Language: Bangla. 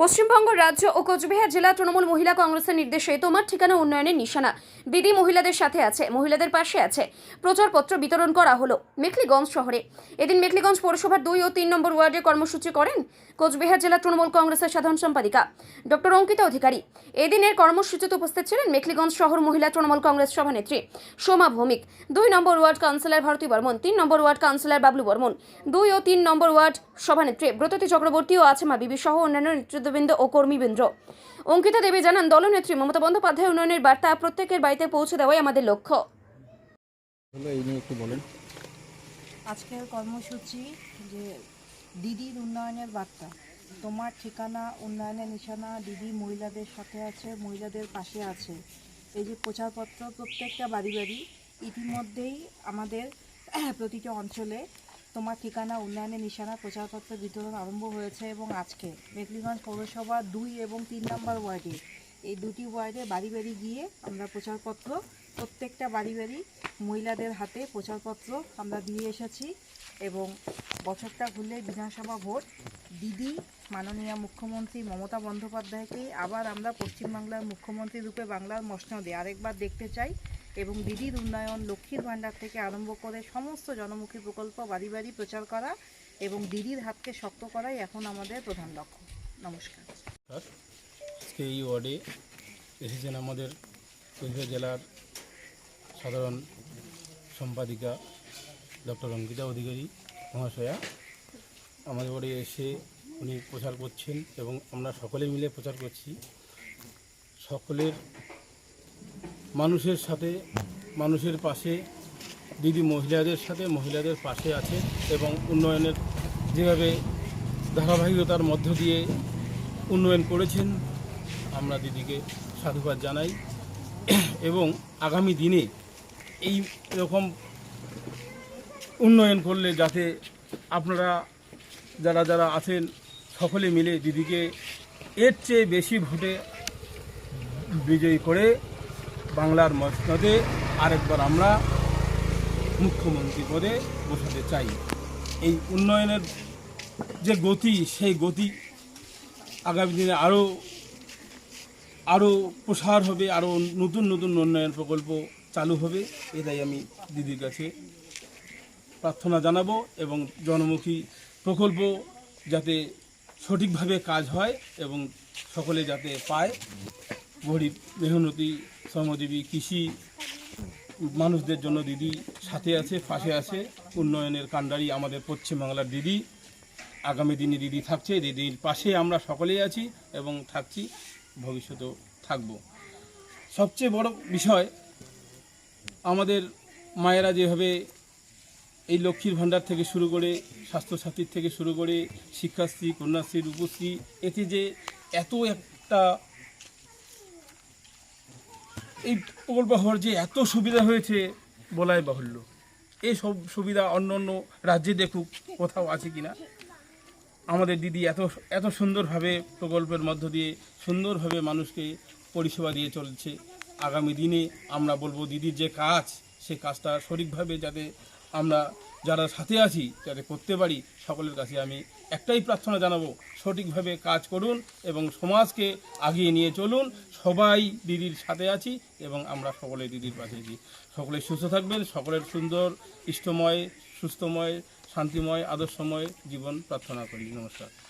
পশ্চিমবঙ্গ রাজ্য ও কোচবিহার জেলা তৃণমূল মহিলা কংগ্রেসের নির্দেশে তোমার ঠিকানা উন্নয়নের নিশানা। দিদি মহিলাদের সাথে আছে, মহিলাদের পাশে আছে। প্রচারপত্র বিতরণ করা হলো মেখলিগঞ্জ শহরে। এদিন মেখলিগঞ্জ পৌরসভার দুই ও তিন নম্বর ওয়ার্ডে কর্মসূচি করেন কোচবিহার জেলা তৃণমূল কংগ্রেসের সাধারণ সম্পাদিকা ডক্টর অঙ্কিতা অধিকারী। এদিনের কর্মসূচিতে উপস্থিত ছিলেন মেখলিগঞ্জ শহর মহিলা তৃণমূল কংগ্রেস সভানেত্রী সোমা ভৌমিক, দুই নম্বর ওয়ার্ড কাউন্সিলর ভারতী বর্মন, তিন নম্বর ওয়ার্ড কাউন্সিলর বাবলু বর্মন, দুই ও তিন নম্বর ওয়ার্ড সভানেত্রী ব্রততী চক্রবর্তী ও আছেমা বিবি সহ অন্যান্য নেতৃত্ববৃন্দ ও কর্মীবৃন্দ অঙ্কিতা দেবী জানান দলনেত্রী মমতা বন্দ্যোপাধ্যায় উন্নয়নের বার্তা প্রত্যেকের বাড়িতে পৌঁছে দেওয়াই আমাদের লক্ষ্য। আজকের কর্মসূচি যে দিদির উন্নয়নের বার্তা তোমার ঠিকানা উন্নয়নের নিশানা দিদি মহিলাদের সাথে আছে মহিলাদের পাশে আছে। এই যে প্রচারপত্র প্রত্যেকটা বাড়ি বাড়ি ইতিমধ্যেই আমাদের প্রতিটি অঞ্চলে তোমার ঠিকানা, উন্নয়নে নিশানা, প্রচারপত্র বিতরণ আরম্ভ হয়েছে এবং আজকে মেঘলিগঞ্জ পৌরসভা দুই এবং তিন নম্বর ওয়ার্ডে। এই দুটি ওয়ার্ডে বাড়ি বাড়ি গিয়ে আমরা প্রচারপত্র, প্রত্যেকটা বাড়ি বাড়ি মহিলাদের হাতে প্রচারপত্র আমরা দিয়ে এসেছি এবং বছরটা ঘুরলে বিধানসভা ভোট, দিদি, মাননীয় মুখ্যমন্ত্রী মমতা বন্দ্যোপাধ্যায়কে আবার আমরা পশ্চিমবাংলার মুখ্যমন্ত্রী রূপে বাংলার মসনদে আরেকবার দেখতে চাই। এবং দিদির উন্নয়ন, লক্ষ্মীর ভাণ্ডার থেকে আরম্ভ করে সমস্ত জনমুখী প্রকল্প, বাড়ি বাড়ি প্রচার করা এবং দিদির হাতকে শক্ত করাই এখন আমাদের প্রধান লক্ষ্য। নমস্কার। আজকে এই ওয়ার্ডে এসেছেন আমাদের কোচবিহার জেলার সাধারণ সম্পাদিকা ডক্টর অঙ্কিতা অধিকারী মহাশয়া। আমাদের ওয়ার্ডে এসে উনি প্রচার করছেন এবং আমরা সকলে মিলে প্রচার করছি। সকলের মানুষের সাথে, মানুষের পাশে, দিদি মহিলাদের সাথে, মহিলাদের পাশে আছে এবং উন্নয়নের যেভাবে ধারাবাহিকতার মধ্য দিয়ে উন্নয়ন করেছেন, আমরা দিদিকে সাধুবাদ জানাই। এবং আগামী দিনে এই রকম উন্নয়ন করলে যাতে আপনারা যারা যারা আছেন, সকলে মিলে দিদিকে এর চেয়ে বেশি ভোটে বিজয়ী করে বাংলার মসনদে আরেকবার আমরা মুখ্যমন্ত্রী পদে বসাতে চাই। এই উন্নয়নের যে গতি, সেই গতি আগামী দিনে আরও আরও প্রসার হবে আরও নতুন নতুন উন্নয়ন প্রকল্প চালু হবে, এটাই আমি দিদির কাছে প্রার্থনা জানাব এবং জনমুখী প্রকল্প যাতে সঠিকভাবে কাজ হয় এবং সকলে যাতে পায়, গরিব, মেহনতি শ্রমজীবী, কৃষি মানুষদের জন্য দিদি সাথে আছে, পাশে আছে। উন্নয়নের কাণ্ডারি আমাদের পশ্চিমবাংলার দিদি। আগামী দিনে দিদি থাকছে, দিদির পাশে আমরা সকলেই আছি এবং থাকছি, ভবিষ্যতেও থাকব। সবচেয়ে বড় বিষয়, আমাদের মায়েরা যেভাবে এই লক্ষ্মীর ভাণ্ডার থেকে শুরু করে, স্বাস্থ্যসাথীর থেকে শুরু করে, শিক্ষাশ্রী, কন্যাশ্রী, রূপশ্রী, এতে যে এত একটা এই প্রকল্প হওয়ার যে এত সুবিধা হয়েছে বলাই বাহুল্য। এই সব সুবিধা অন্য অন্য রাজ্যে দেখুক কোথাও আছে কিনা। আমাদের দিদি এত এত সুন্দরভাবে প্রকল্পের মধ্য দিয়ে সুন্দরভাবে মানুষকে পরিষেবা দিয়ে চলছে। আগামী দিনে আমরা বলব, দিদির যে কাজ, সে কাজটা সঠিকভাবে যাতে আমরা যারা সাথে আছি, যাতে করতে পারি, সকলের কাছে আমি একটাই প্রার্থনা জানাব, সঠিকভাবে কাজ করুন এবং সমাজকে আগিয়ে নিয়ে চলুন। সবাই দিদির সাথে আছি এবং আমরা সকলে দিদির পাশে আছি। সকলে সুস্থ থাকবেন, সকলের সুন্দর, ইষ্টময়, সুস্থময়, শান্তিময়, আদর্শময় জীবন প্রার্থনা করি। নমস্কার।